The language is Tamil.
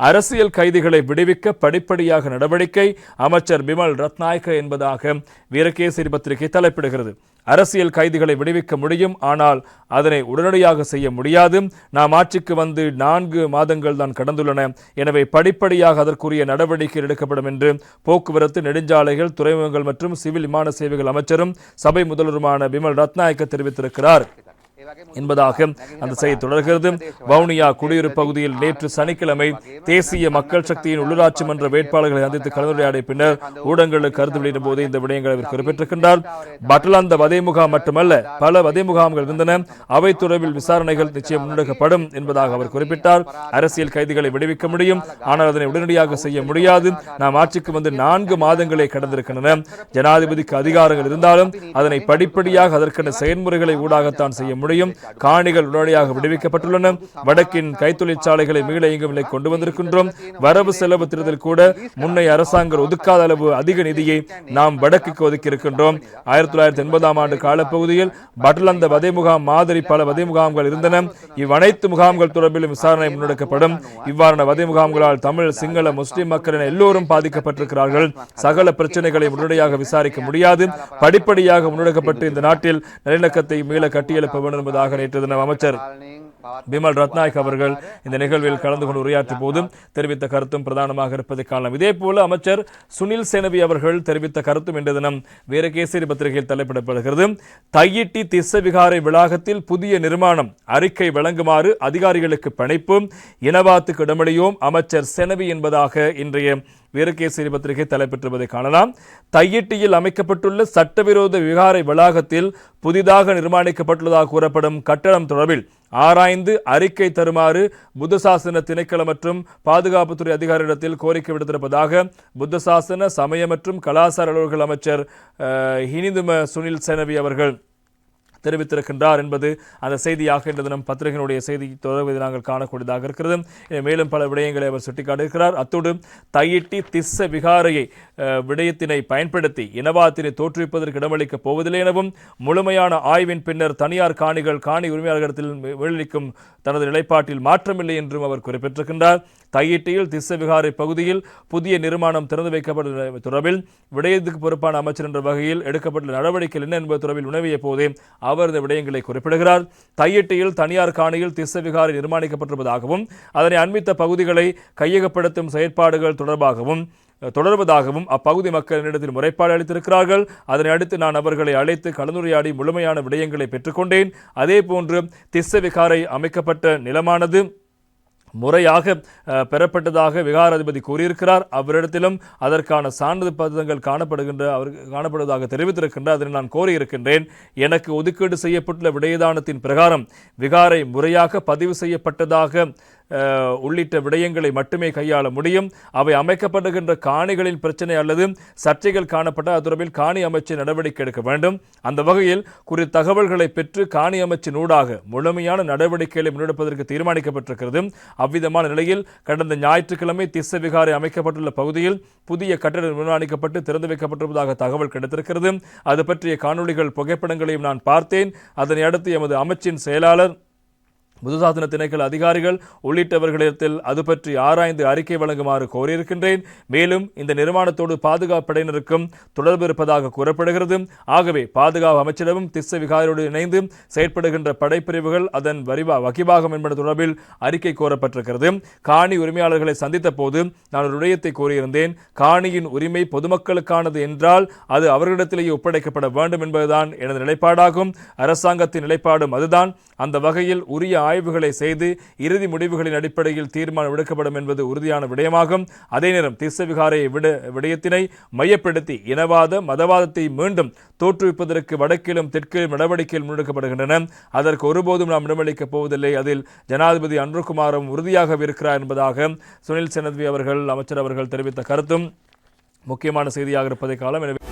அரசியல் கைதிகளை விடுவிக்க படிப்படியாக நடவடிக்கை அமைச்சர் பிமல் ரத்நாயக்க என்பதாக வீரகேசரி பத்திரிகை தலைப்பிடுகிறது. அரசியல் கைதிகளை விடுவிக்க முடியும் ஆனால் அதனை உடனடியாக செய்ய முடியாது. நாம் ஆட்சிக்கு வந்து நான்கு மாதங்கள் தான் கடந்துள்ளன. எனவே படிப்படியாக அதற்குரிய நடவடிக்கை எடுக்கப்படும் என்று போக்குவரத்து நெடுஞ்சாலைகள் துறைமுகங்கள் மற்றும் சிவில் விமான சேவைகள் அமைச்சரும் சபை முதல்வருமான பிமல் ரத்நாயக்க தெரிவித்திருக்கிறார். என்பதாக அந்த செய்தி தொடர்கிறது. வவுனியா குடியிருப்பு பகுதியில் நேற்று சனிக்கிழமை தேசிய மக்கள் சக்தியின் உள்ளூராட்சி மன்ற வேட்பாளர்களை சந்தித்து கலந்துரையாடிய பின்னர் ஊடகங்களுக்கு கருத்து வெளியிடும் போது இந்த விடயங்களை அவர் குறிப்பிட்டிருக்கின்றார். பட்டலாந்த வதை முகாம் மட்டுமல்ல பல வதை முகாம்கள் இருந்தன. அவை தொடர்பில் விசாரணைகள் நிச்சயம் முன்னெடுக்கப்படும் என்பதாக அவர் குறிப்பிட்டார். அரசியல் கைதிகளை விடுவிக்க முடியும். ஆனால் அதனை உடனடியாக செய்ய முடியாது. நாம் ஆட்சிக்கு வந்து நான்கு மாதங்களே கடந்திருக்கின்றன. ஜனாதிபதிக்கு அதிகாரங்கள் இருந்தாலும் அதனை படிப்படியாக அதற்கான செயல்முறைகளை ஊடாகத்தான் செய்ய முடியும். காணிகள் உடனடியாக விடுவிக்கப்பட்டுள்ளன. வடக்கின் கைத்தொழிற்சாலைகளை மீள இயங்கும் நிலை கொண்டு வந்திருக்கின்றோம் வரவு செலவு திருதல் கூட முன்னைய அரசாங்கம் ஒதுக்காத அளவு அதிக நிதியை நாம் வடக்குக்கு ஒதுக்கி இருக்கின்றோம் ஆயிரத்தி தொள்ளாயிரத்தி எண்பதாம் ஆண்டு காலப்பகுதியில் பட்லந்த வதை முகாம் மாதிரி பல வதை முகாம்கள் இருந்தன. இவ்வனைத்து முகாம்கள் தொடர்பிலும் விசாரணை முன்னெடுக்கப்படும். இவ்வாறான வதை முகாம்களால் தமிழ் சிங்கள முஸ்லிம் மக்கள் என எல்லோரும் பாதிக்கப்பட்டிருக்கிறார்கள். சகல பிரச்சனைகளை உடனடியாக விசாரிக்க முடியாது. படிப்படியாக முன்னெடுக்கப்பட்டு இந்த நாட்டில் நல்லிணக்கத்தை மீள கட்டியெழுப்ப வேண்டும் என்பதாக நேற்று தினம் அமைச்சர் பிமல் ரத்நாயக் அவர்கள் இந்த நிகழ்வில் கலந்து கொண்டு உரையாற்றிய போதும் தெரிவித்த கருத்தும் பிரதானமாக இருப்பதை காணலாம். இதே போல அமைச்சர் சுனில் சேனவி அவர்கள் தெரிவித்த கருத்தும் இன்று தினம் வீரகேசரி பத்திரிகையில் தலைப்பிடப்படுகிறது. தையிட்டி திஸ்ஸவிகாரை வளாகத்தில் புதிய நிர்மாணம் அறிக்கை வழங்குமாறு அதிகாரிகளுக்கு பணிப்பு இனவாத்துக்கு இடமளியோம் அமைச்சர் செனவி என்பதாக இன்றைய வீரகேசரி பத்திரிகை தலைப்பெற்றுவதை காணலாம். தையிட்டியில் அமைக்கப்பட்டுள்ள சட்டவிரோத விகாரை வளாகத்தில் புதிதாக நிர்மாணிக்கப்பட்டுள்ளதாக கூறப்படும் கட்டடம் தொடர்பில் ஆராய்ந்து அறிக்கை தருமாறு புத்தசாசன திணைக்களம் மற்றும் பாதுகாப்புத்துறை அதிகாரியிடத்தில் கோரிக்கை விடுத்திருப்பதாக புத்தசாசன சமய மற்றும் கலாசார அலுவலர்கள் அமைச்சர் ஹினிதும சுனில் சேனவி அவர்கள் தெரிவித்திருக்கின்றார் என்பது அந்த செய்தியாக இன்று தினம் பத்திரிகையினுடைய செய்தி தொடர்வதை நாங்கள் காணக்கூடியதாக இருக்கிறது. மேலும் பல விடயங்களை அவர் சுட்டிக்காட்டிருக்கிறார் அத்தோடு தையிட்டி திஸ்ஸ விகாரையை விடயத்தினை பயன்படுத்தி இனவாத்தினை தோற்றுவிப்பதற்கு இடமளிக்கப் போவதில்லை எனவும் முழுமையான ஆய்வின் பின்னர் தனியார் காணிகள் காணி உரிமையாளர்களிடத்தில் வெளியளிக்கும் தனது நிலைப்பாட்டில் மாற்றமில்லை என்றும் அவர் குறிப்பிட்டிருக்கின்றார். தையிட்டியில் திஸ்ஸ விகாரை பகுதியில் புதிய நிர்மாணம் திறந்து வைக்கப்பட்ட தொடர்பில் விடயத்துக்கு பொறுப்பான அமைச்சர் என்ற வகையில் எடுக்கப்பட்ட நடவடிக்கைகள் என்ன என்பது தொடர்பில் உணவிய போதே அவர் இந்த விடயங்களை குறிப்பிடுகிறார். தையிட்டியில் தனியார் காணியில் திசவிகாரி விகாரை நிர்மாணிக்கப்பட்டிருப்பதாகவும் அதனை அண்மித்த பகுதிகளை கையகப்படுத்தும் செயற்பாடுகள் தொடர்பாகவும் தொடர்வதாகவும் அப்பகுதி மக்களிடத்தில் முறைப்பாடு அளித்திருக்கிறார்கள். அதனை அடுத்து நான் அவர்களை அழைத்து கலந்துரையாடி முழுமையான விடயங்களை பெற்றுக்கொண்டேன். அதே போன்று அமைக்கப்பட்ட நிலமானது முறையாக பெறப்பட்டதாக விகாராதிபதி கூறியிருக்கிறார். அவரிடத்திலும் அதற்கான சான்று பதங்கள் காணப்படுகின்ற அவர் காணப்படுவதாக தெரிவித்திருக்கின்றார் அதனை நான் கோரியிருக்கின்றேன். எனக்கு ஒதுக்கீடு செய்யப்பட்டுள்ள விடயதானத்தின் பிரகாரம் விகாரை முறையாக பதிவு செய்யப்பட்டதாக உள்ளிட்ட விடயங்களை மட்டுமே கையாள முடியும். அவை அமைக்கப்படுகின்ற காணிகளின் பிரச்சனை அல்லது சர்ச்சைகள் காணப்பட்ட அது தொடர்பில் காணி அமைச்சு நடவடிக்கை எடுக்க வேண்டும். அந்த வகையில் குறித்த தகவல்களை பெற்று காணி அமைச்சின் ஊடாக முழுமையான நடவடிக்கைகளை முன்னெடுப்பதற்கு தீர்மானிக்கப்பட்டிருக்கிறது. அவ்விதமான நிலையில் கடந்த ஞாயிற்றுக்கிழமை திச விகாரை அமைக்கப்பட்டுள்ள பகுதியில் புதிய கட்டடம் நிர்மாணிக்கப்பட்டு திறந்து வைக்கப்பட்டிருப்பதாக தகவல் கிடைத்திருக்கிறது. அது பற்றிய காணொளிகள் புகைப்படங்களையும் நான் பார்த்தேன். அதனை அடுத்து எமது அமைச்சின் செயலாளர் புதுசாசன திணைக்கள அதிகாரிகள் உள்ளிட்டவர்களிடத்தில் அது பற்றி ஆராய்ந்து அறிக்கை வழங்குமாறு கோரியிருக்கின்றேன். மேலும் இந்த நிர்மாணத்தோடு பாதுகாப்பு படையினருக்கும் தொடர்பு இருப்பதாக கூறப்படுகிறது. ஆகவே பாதுகாப்பு அமைச்சரவும் திஸ்ஸ விகாரோடு இணைந்து செயற்படுகின்ற படைப்பிரிவுகள் அதன் வரிவா வகிபாகம் என்பது தொடர்பில் அறிக்கை கோரப்பட்டிருக்கிறது. காணி உரிமையாளர்களை சந்தித்த போது நான் ஒரு விடயத்தை கூறியிருந்தேன். காணியின் உரிமை பொதுமக்களுக்கானது என்றால் அது அவர்களிடத்திலேயே ஒப்படைக்கப்பட வேண்டும் என்பதுதான் எனது நிலைப்பாடாகும். அரசாங்கத்தின் நிலைப்பாடும் அதுதான். அந்த வகையில் உரிய ஆய்வுகளை செய்து இறுதி முடிவுகளின் அடிப்படையில் தீர்மானம் எடுக்கப்படும் என்பது உறுதியான விடயமாகும். அதே நேரம் திஸ்ஸவிகாரை விட விடயத்தினை மையப்படுத்தி இனவாத மதவாதத்தை மீண்டும் தோற்றுவிப்பதற்கு வடக்கிலும் தெற்கிலும் நடவடிக்கைகள் முன்னெடுக்கப்படுகின்றன. அதற்கு ஒருபோதும் நாம் இடமளிக்கப் போவதில்லை. அதில் ஜனாதிபதி அன்றுகுமாரும் உறுதியாக இருக்கிறார் என்பதாக சுனில் செனத்வி அவர்கள் அமைச்சர் அவர்கள் தெரிவித்த கருத்தும் முக்கியமான செய்தியாக இருப்பதை காலம். எனவே